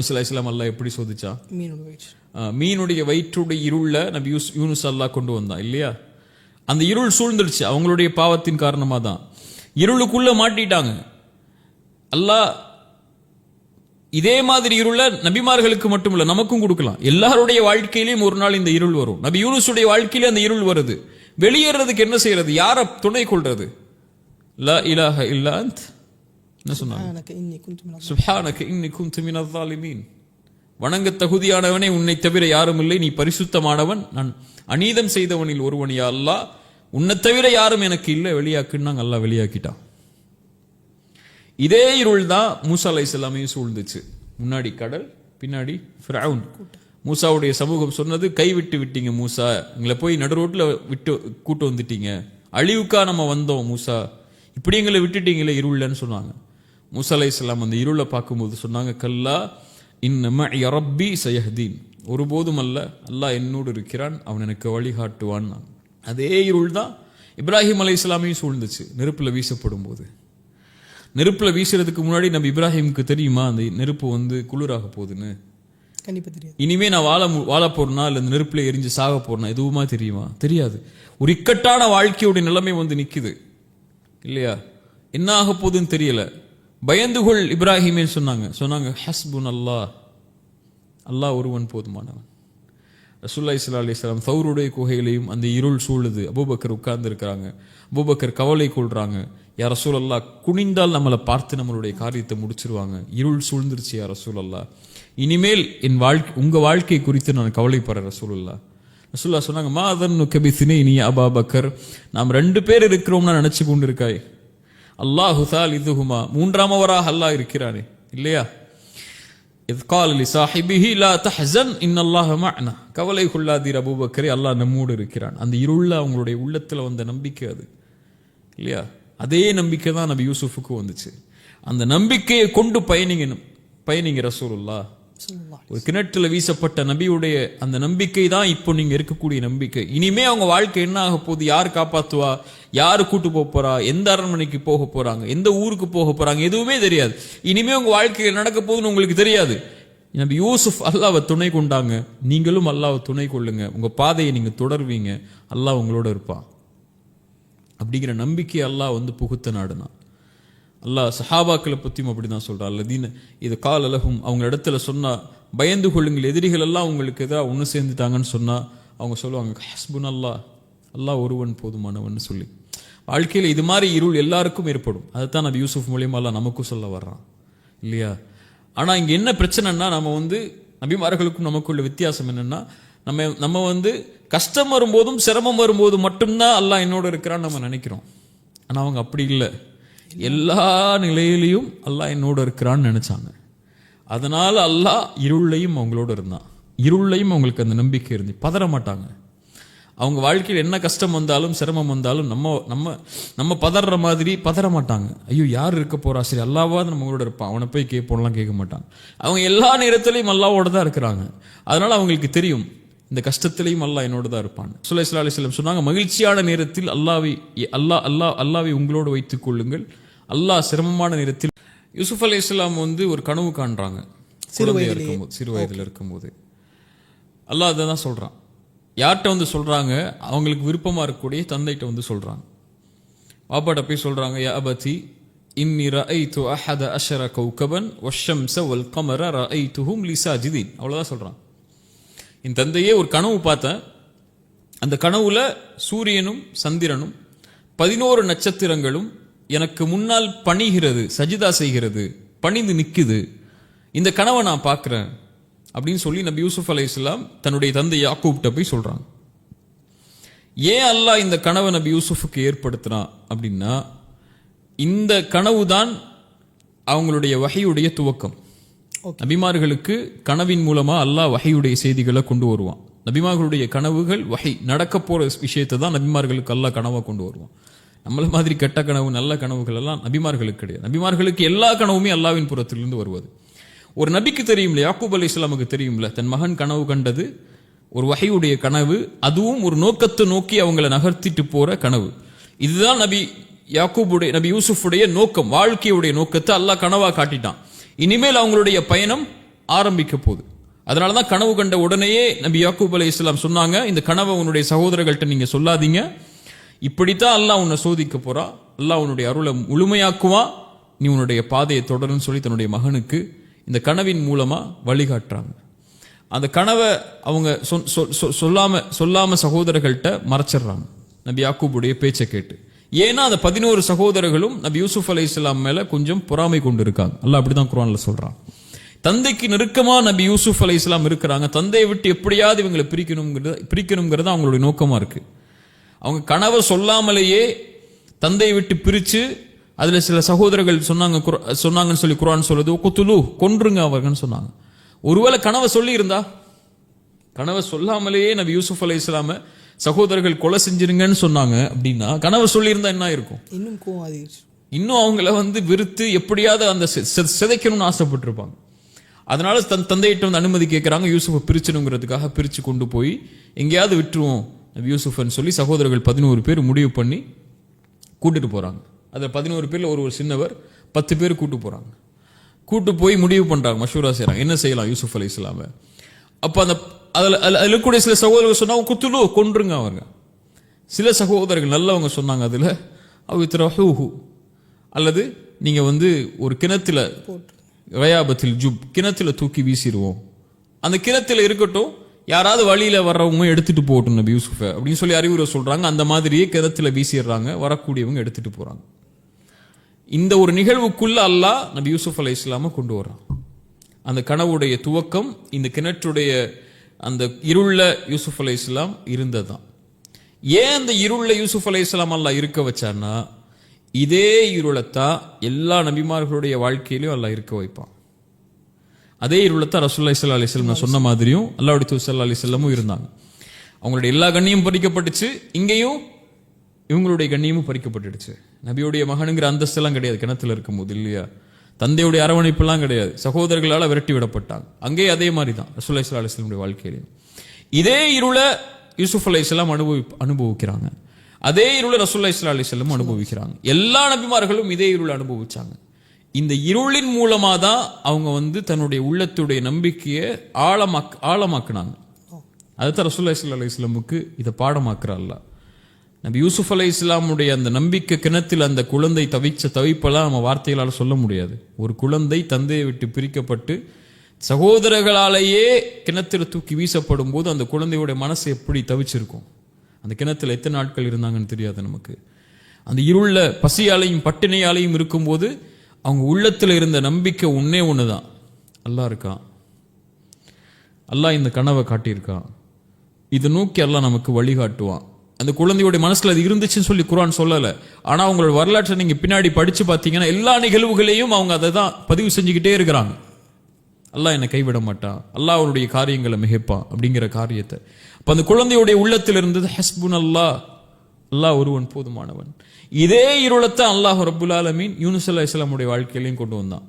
இஸ்லாம் அல்லாஹ் எப்படி சோதிச்சா? மீனுடைய வயிற்றுடைய இருள நபி யூஸ் யூனுஸ் அல்லாஹ் கொண்டு வந்தான் இல்லையா? அந்த இருள் சூழ்ந்துருச்சு அவங்களுடைய பாவத்தின் காரணமாக தான். இருளுக்குள்ள மாட்டிட்டாங்க. அல்லாஹ் இதே மாதிரி இருள நபிமார்களுக்கு மட்டுமில்ல நமக்கும் கொடுக்கலாம். எல்லாருடைய வாழ்க்கையிலையும் ஒரு நாள் இந்த இருள் வரும். நபி யூனுஸுடைய வாழ்க்கையிலே அந்த இருள் வருது. வெளியேறதுக்கு என்ன செய்யறது? யாரை துணை கொள்றது? லா இலாஹ இல்லா அன்த் என்ன சொன்னாங்க எனக்கு இன்னி குந்து சுப்ஹானக இன்னி குந்து மினல் ஸாலிமீன் வணங்க தகுதியானவனே உன்னை தவிர யாரும் இல்லை நீ பரிசுத்தமானவன். நான் அநீதம் செய்தவனில் ஒருவன் யா அல்லாஹ். உன்னை தவிர யாரும் எனக்கு இல்லை. வெளியாக்குன்னு அல்லாஹ் வெளியாக்கிட்டான். இதே இருள் தான் மூசா அலை இஸ்லாமையும் சூழ்ந்துச்சு. முன்னாடி கடல் பின்னாடி ஃபிரவுன். மூசாவுடைய சமூகம் சொன்னது கைவிட்டு விட்டீங்க மூசா. எங்களை போய் நடு ரோட்ல விட்டு கூட்டு வந்துட்டீங்க. அழிவுக்கா நம்ம வந்தோம் மூசா. இப்படி எங்களை விட்டுட்டீங்களே இருளன்னு சொன்னாங்க. மூசா அலை இஸ்லாம் அந்த இருளை பார்க்கும்போது சொன்னாங்க கல்லா இன்னம ரப்பி சயஹதீன். ஒருபோதும் அல்ல அல்லாஹ் என்னோடு இருக்கிறான் அவன் எனக்கு வழிகாட்டுவான் அதே இருள் தான் இப்ராஹிம் அலை இஸ்லாமையும் சூழ்ந்துச்சு நெருப்புல வீசப்படும் போது நெருப்புல வீசுறதுக்கு முன்னாடி நம்ம இப்ராஹிமுக்கு தெரியுமா அந்த நெருப்பு வந்து குளிராக போகுதுன்னு? கண்டிப்பா தெரியாது. இனிமே நான் வாழ வாழ போறேனா இல்ல நெருப்புல எரிஞ்சு சாக போறேனா எதுவுமா தெரியுமா? தெரியாது. ஒரு இக்கட்டான வாழ்க்கையோட நிலைமை வந்து நிக்குது. இல்லையா? என்ன ஆக போகுதுன்னு தெரியல. பயந்துகொள் இப்ராஹிமே சொன்னாங்க. சொன்னாங்க ஹஸ்புன் அல்லாஹ் அல்லாஹ் ஒருவன் போதுமானவன். ரசூல்லா இஸ்லா அலிஸ்லாம் சௌருடைய குகையிலையும் அந்த இருள் சூழுது. அபூபக்கர் உட்கார்ந்து இருக்கிறாங்க அபூபக்கர் கவலை கொள்றாங்க. யார் ரசூல் அல்லா குனிந்தால் நம்மளை பார்த்து நம்மளுடைய காரியத்தை முடிச்சிருவாங்க. இருள் சூழ்ந்துருச்சு யார் ரசூல் அல்லா இனிமேல் என் வாழ்க்கை உங்கள் வாழ்க்கை குறித்து நான் கவலைப்படுறேன் ரசூல் அல்லா ரசூல்லா சொன்னாங்க மா அதன் கபிசினே நீ அபா பக்கர். நாம் ரெண்டு பேர் இருக்கிறோம்னு நினச்சி கொண்டு இருக்காய் அல்லாஹு தால் இதுகுமா மூன்றாமவராக அல்லாஹ் இருக்கிறானே. இல்லையா? இது கால் லி சாஹிபிஹி லா இன் இன்னல்லாஹ மஅனா. கவலை கொள்ளாதீர் அபூபக்கரே அல்லாஹ் நம்மோடு இருக்கிறான். அந்த இருள்ல அவங்களுடைய உள்ளத்தில் வந்த நம்பிக்கை அது. இல்லையா? அதே நம்பிக்கை தான் நபி யூசுஃபுக்கு வந்துச்சு. அந்த நம்பிக்கையை கொண்டு பயணிங்க பயணிங்க ரசூலுல்லாஹ். கிணற்றுல வீசப்பட்ட நபியுடைய அந்த நம்பிக்கை தான் இப்போ நீங்க இருக்கக்கூடிய நம்பிக்கை. இனிமே அவங்க வாழ்க்கை என்ன ஆக போகுது? யார் காப்பாத்துவா? யாரு கூட்டு போக போறா? எந்த அரண்மனைக்கு போக போறாங்க? எந்த ஊருக்கு போக போறாங்க? எதுவுமே தெரியாது. இனிமே உங்க வாழ்க்கையில் நடக்க போகுதுன்னு உங்களுக்கு தெரியாது. நபி யூசுப் அல்லாவை துணை கொண்டாங்க. நீங்களும் அல்லாவை துணை கொள்ளுங்க. உங்க பாதையை நீங்க தொடர்வீங்க. அல்லாஹ் உங்களோட இருப்பான். அப்படிங்கிற நம்பிக்கை அல்லாஹ் வந்து புகுத்த நாடுனா. அல்லாஹ் சஹாபாக்களை பற்றியும் அப்படி தான் சொல்கிறான் அல்லதீன் இது கால் அலகும் அவங்க இடத்துல சொன்னால் பயந்து கொள்ளுங்கள் எதிரிகள் எல்லாம் உங்களுக்கு எதாவது ஒன்று சேர்ந்துட்டாங்கன்னு சொன்னால் அவங்க சொல்லுவாங்க ஹஸ்புன் அல்லாஹ் அல்லாஹ் ஒருவன் போதுமானவன் சொல்லி. வாழ்க்கையில் இது மாதிரி இருள் எல்லாருக்கும் ஏற்படும். அதைத்தான் நபி யூசுஃப் மூலியமா நமக்கும் சொல்ல வர்றான். இல்லையா? ஆனால் இங்கே என்ன பிரச்சனைன்னா நம்ம வந்து நபிமார்களுக்கும் நமக்குள்ள வித்தியாசம் என்னென்னா நம்ம நம்ம வந்து கஷ்டம் வரும்போதும் சிரமம் வரும்போது மட்டும்தான் அல்லாஹ் என்னோட இருக்கிறான்னு நம்ம நினைக்கிறோம். ஆனால் அவங்க அப்படி இல்லை. எல்லா நிலையிலையும் அல்லாஹ் என்னோட இருக்கிறான்னு நினைச்சாங்க. அதனால அல்லாஹ் இருளையும் அவங்களோட இருந்தான். இருளையும் அவங்களுக்கு அந்த நம்பிக்கை இருந்து பதற மாட்டாங்க. அவங்க வாழ்க்கையில் என்ன கஷ்டம் வந்தாலும் சிரமம் வந்தாலும் நம்ம நம்ம நம்ம பதற மாதிரி பதற மாட்டாங்க. ஐயோ யார் இருக்க போறா? சரி அல்லாவாவது நம்மளோட இருப்பான். அவனை போய் கேட்போம்லாம் கேட்க மாட்டான். அவங்க எல்லா நேரத்திலையும் அல்லாவோட தான் இருக்கிறாங்க. அதனால அவங்களுக்கு தெரியும் இந்த கஷ்டத்திலையும் அல்லாஹ் என்னோட தான் இருப்பான். சுலை சுல்லா அலிஸ்லாம் சொன்னாங்க மகிழ்ச்சியான நேரத்தில் அல்லாவை அல்லாஹ் அல்லாஹ் அல்லாவை உங்களோடு வைத்துக் கொள்ளுங்கள். அல்லாஹ் சிரமமான நேரத்தில் யூசுப் அலி இஸ்லாம் வந்து ஒரு கனவு காண்றாங்க. குழந்தையா இருக்கும்போது சிறு வயதில் இருக்கும்போது. அல்லாஹ் அதை தான் சொல்றான். யார்கிட்ட வந்து சொல்றாங்க? அவங்களுக்கு விருப்பமா இருக்கக்கூடிய தந்தைகிட்ட வந்து சொல்றாங்க. வாப்பாட்ட போய் சொல்றாங்க யா அபதி இன்னி ரஐத்து அஹத அஷர கௌகபன் வஷம்ச வல் கமர ரஐத்துஹும் லிசாஜிதீன். அவ்வளவுதான் சொல்றான். என் தந்தையே ஒரு கனவு பார்த்தேன். அந்த கனவுல சூரியனும் சந்திரனும் பதினோரு நட்சத்திரங்களும் எனக்கு முன்னால் பணிகிறது சஜிதா செய்கிறது பணிந்து நிக்குது இந்த கனவை நான் பார்க்கிறேன் அப்படின்னு சொல்லி நபி யூசுப் அலை இஸ்லாம் தன்னுடைய தந்தை யாக்கூப்ட போய் சொல்றாங்க. ஏன் அல்லாஹ் இந்த கனவை நபி யூசுஃபுக்கு ஏற்படுத்தினான் அப்படின்னா இந்த கனவு தான் அவங்களுடைய வகையுடைய துவக்கம். நபிமார்களுக்கு கனவின் மூலமா அல்லாஹ் வகையுடைய செய்திகளை கொண்டு வருவான். நபிமார்களுடைய கனவுகள் வகை நடக்க போற விஷயத்தை தான் நபிமார்களுக்கு அல்லாஹ் கனவா கொண்டு வருவான். நம்மள மாதிரி கெட்ட கனவு நல்ல கனவுகள் எல்லாம் நபிமார்களுக்கு கிடையாது. நபிமார்களுக்கு எல்லா கனவுமே அல்லாவின் புறத்திலிருந்து வருவது. ஒரு நபிக்கு தெரியும்ல யாக்கூப் அலி இஸ்லாமுக்கு தெரியும்ல தன் மகன் கனவு கண்டது ஒரு வகையுடைய கனவு அதுவும் ஒரு நோக்கத்தை நோக்கி அவங்கள நகர்த்திட்டு போற கனவு. இதுதான் நபி யாக்கூபுடைய நபி யூசுஃபுடைய நோக்கம் வாழ்க்கையுடைய நோக்கத்தை அல்லாஹ் கனவா காட்டிட்டான். இனிமேல் அவங்களுடைய பயணம் ஆரம்பிக்க போகுது. அதனால தான் கனவு கண்ட உடனேயே நபி யாக்கூப் அலி இஸ்லாம் சொன்னாங்க இந்த கனவை உன்னுடைய சகோதரர்கள்ட்ட நீங்க சொல்லாதீங்க. இப்படித்தான் அல்லாஹ் உன்னை சோதிக்க போறா. அல்லாஹ் உன்னுடைய அருளை முழுமையாக்குவா. நீ உன்னுடைய பாதையை தொடருன்னு சொல்லி தன்னுடைய மகனுக்கு இந்த கனவின் மூலமா வழிகாட்டுறாங்க. அந்த கனவை அவங்க சொல்- சொல்லாம சொல்லாம சகோதரர்கள்ட்ட மறைச்சிடுறாங்க. நபி யாக்கூபுடைய பேச்சை கேட்டு. ஏன்னா அந்த பதினோரு சகோதரர்களும் நபி யூசுப் அலி இஸ்லாம் மேல கொஞ்சம் பொறாமை கொண்டு இருக்காங்க அல்லாஹ் அப்படிதான் குரான்ல சொல்றான். தந்தைக்கு நெருக்கமா நபி யூசுப் அலி இஸ்லாம் இருக்கிறாங்க. தந்தையை விட்டு எப்படியாவது இவங்களை பிரிக்கணுங்கிறது பிரிக்கணுங்கிறது அவங்களுடைய நோக்கமா இருக்கு. அவங்க கனவை சொல்லாமலேயே தந்தையை விட்டு பிரிச்சு அதுல சில சகோதரர்கள் சொன்னாங்க குர- சொன்னாங்கன்னு சொல்லி குர்ஆன் சொல்லுது குத்துலு கொன்றுங்க அவர்கள்னு சொன்னாங்க. ஒருவேளை கனவை சொல்லி இருந்தா கனவை சொல்லாமலேயே நபி யூசுப் அலை இஸ்லாம சகோதரர்கள் கொலை செஞ்சிருங்கன்னு சொன்னாங்க அப்படின்னா கனவை சொல்லியிருந்தா என்ன இருக்கும் இன்னும் கோவம் இன்னும் அவங்கள வந்து வெறுத்து எப்படியாவது அந்த சிதைக்கணும்னு ஆசைப்பட்டிருப்பாங்க. அதனால தன் தந்தையிட்ட வந்து அனுமதி கேட்குறாங்க யூசுஃபை பிரிச்சணுங்கிறதுக்காக பிரிச்சு கொண்டு போய் எங்கேயாவது விட்டுருவோம். யூசுஃப்னு சொல்லி சகோதரர்கள் பதினோரு பேர் முடிவு பண்ணி கூட்டிட்டு போறாங்க. அதில் பதினோரு பேர்ல ஒரு ஒரு சின்னவர் பத்து பேர் கூட்டு போறாங்க. கூட்டு போய் முடிவு பண்றாங்க மஷூரா செய்றாங்க. என்ன செய்யலாம் யூசுப் அலை இஸ்லாம? அப்ப அந்த அதுல அதுல இருக்கக்கூடிய சில சகோதரர்கள் சொன்னாங்க குத்துலு கொன்றுங்க அவங்க சில சகோதரர்கள் நல்லவங்க சொன்னாங்க அதுல அவித்ரஹூஹு அல்லது நீங்க வந்து ஒரு கிணத்துல போட்டு வயாபத்தில் ஜுப் கிணத்துல தூக்கி வீசிடுவோம் அந்த கிணத்துல இருக்கட்டும் யாராவது வழியில் வர்றவங்க எடுத்துகிட்டு போகட்டும் நபி யூசுஃபை அப்படின்னு சொல்லி அறிவுரை சொல்கிறாங்க அந்த மாதிரியே கிணத்துல வீசிடுறாங்க. வரக்கூடியவங்க எடுத்துகிட்டு போகிறாங்க இந்த ஒரு நிகழ்வுக்குள்ளே அல்லாஹ் நபி யூசுஃப் அலை இஸ்லாமை கொண்டு வர்றான். அந்த கனவுடைய துவக்கம் இந்த கிணற்றுடைய அந்த இருள யூசுஃப் அலை இஸ்லாம் இருந்ததுதான். ஏன் அந்த இருள யூசுஃப் அலை இஸ்லாம் அல்லாஹ் இருக்க வச்சான்னா இதே இருளத்தான் எல்லா நபிமார்களுடைய வாழ்க்கையிலும் அல்லாஹ் இருக்க வைப்பான். அதே இருளத்தை ரசூல்லா இஸ்லா அலிஸ்லாம் நான் சொன்ன மாதிரியும் அல்லாஹ்வுடைய தூதர் ஸல்லல்லாஹு அலைஹி இருந்தாங்க. அவங்களுடைய எல்லா கண்ணியும் பறிக்கப்பட்டுச்சு. இங்கேயும் இவங்களுடைய கண்ணியமும் பறிக்கப்பட்டுடுச்சு. நபியுடைய மகனுங்கிற அந்தஸ்தெல்லாம் கிடையாது. கிணத்துல இருக்கும்போது இல்லையா? தந்தையுடைய அரவணைப்பெல்லாம் கிடையாது. சகோதரர்களால் விரட்டி விடப்பட்டாங்க. அங்கேயே அதே மாதிரி தான் ரசூல்லா இஸ்லா அலிஸ்லமுடைய வாழ்க்கையிலையும் இதே இருளை யூசுப் அலி இஸ்லாம் அனுபவி அனுபவிக்கிறாங்க. அதே இருளை ரசூல்லா இஸ்லா அலிஸ்லாம் அனுபவிக்கிறாங்க. எல்லா நபிமார்களும் இதே இருளை அனுபவிச்சாங்க. இந்த இருளின் மூலமாக தான் அவங்க வந்து தன்னுடைய உள்ளத்துடைய நம்பிக்கையை ஆழமாக் ஆழமாக்குனாங்க. அதுதான் ரசூல்லா இஸ்லா அலி இஸ்லாமுக்கு இதை பாடமாக்குறாள்ல. நபி யூசுஃப் அலி இஸ்லாமுடைய அந்த நம்பிக்கை கிணத்தில் அந்த குழந்தை தவிச்ச தவிப்பெல்லாம் நம்ம வார்த்தைகளால் சொல்ல முடியாது. ஒரு குழந்தை தந்தையை விட்டு பிரிக்கப்பட்டு சகோதரர்களாலேயே கிணத்தில் தூக்கி வீசப்படும் போது அந்த குழந்தையுடைய மனசு எப்படி தவிச்சிருக்கும்? அந்த கிணத்துல எத்தனை நாட்கள் இருந்தாங்கன்னு தெரியாது நமக்கு. அந்த இருளில் பசியாலையும் பட்டினியாலையும் இருக்கும்போது அவங்க உள்ளத்தில் இருந்த நம்பிக்கை உன்னே ஒன்று தான் அல்லாஹ் இருக்கான் அல்லாஹ் இந்த கனவை காட்டியிருக்கான் இதை நோக்கி எல்லாம் நமக்கு வழிகாட்டுவான். அந்த குழந்தையுடைய மனசில் அது இருந்துச்சுன்னு சொல்லி குரான் சொல்லலை. ஆனால் அவங்களோட வரலாற்றை நீங்கள் பின்னாடி படித்து பார்த்தீங்கன்னா எல்லா நிகழ்வுகளையும் அவங்க அதை தான் பதிவு செஞ்சுக்கிட்டே இருக்கிறாங்க. அல்லாஹ் என்னை கைவிட மாட்டான் அல்லாஹ் அவனுடைய காரியங்களை மிகைப்பான் அப்படிங்கிற காரியத்தை. அப்போ அந்த குழந்தையுடைய உள்ளத்தில் இருந்தது ஹஸ்புன் அல்லாஹ் அல்லாஹ் ஒருவன் போதுமானவன். இதே இருளத்தை அல்லாஹ் ரபுல் ஆலமீன் யூனுஸ் அல்லாஹ் இஸ்லாமுடைய வாழ்க்கையிலையும் கொண்டு வந்தான்.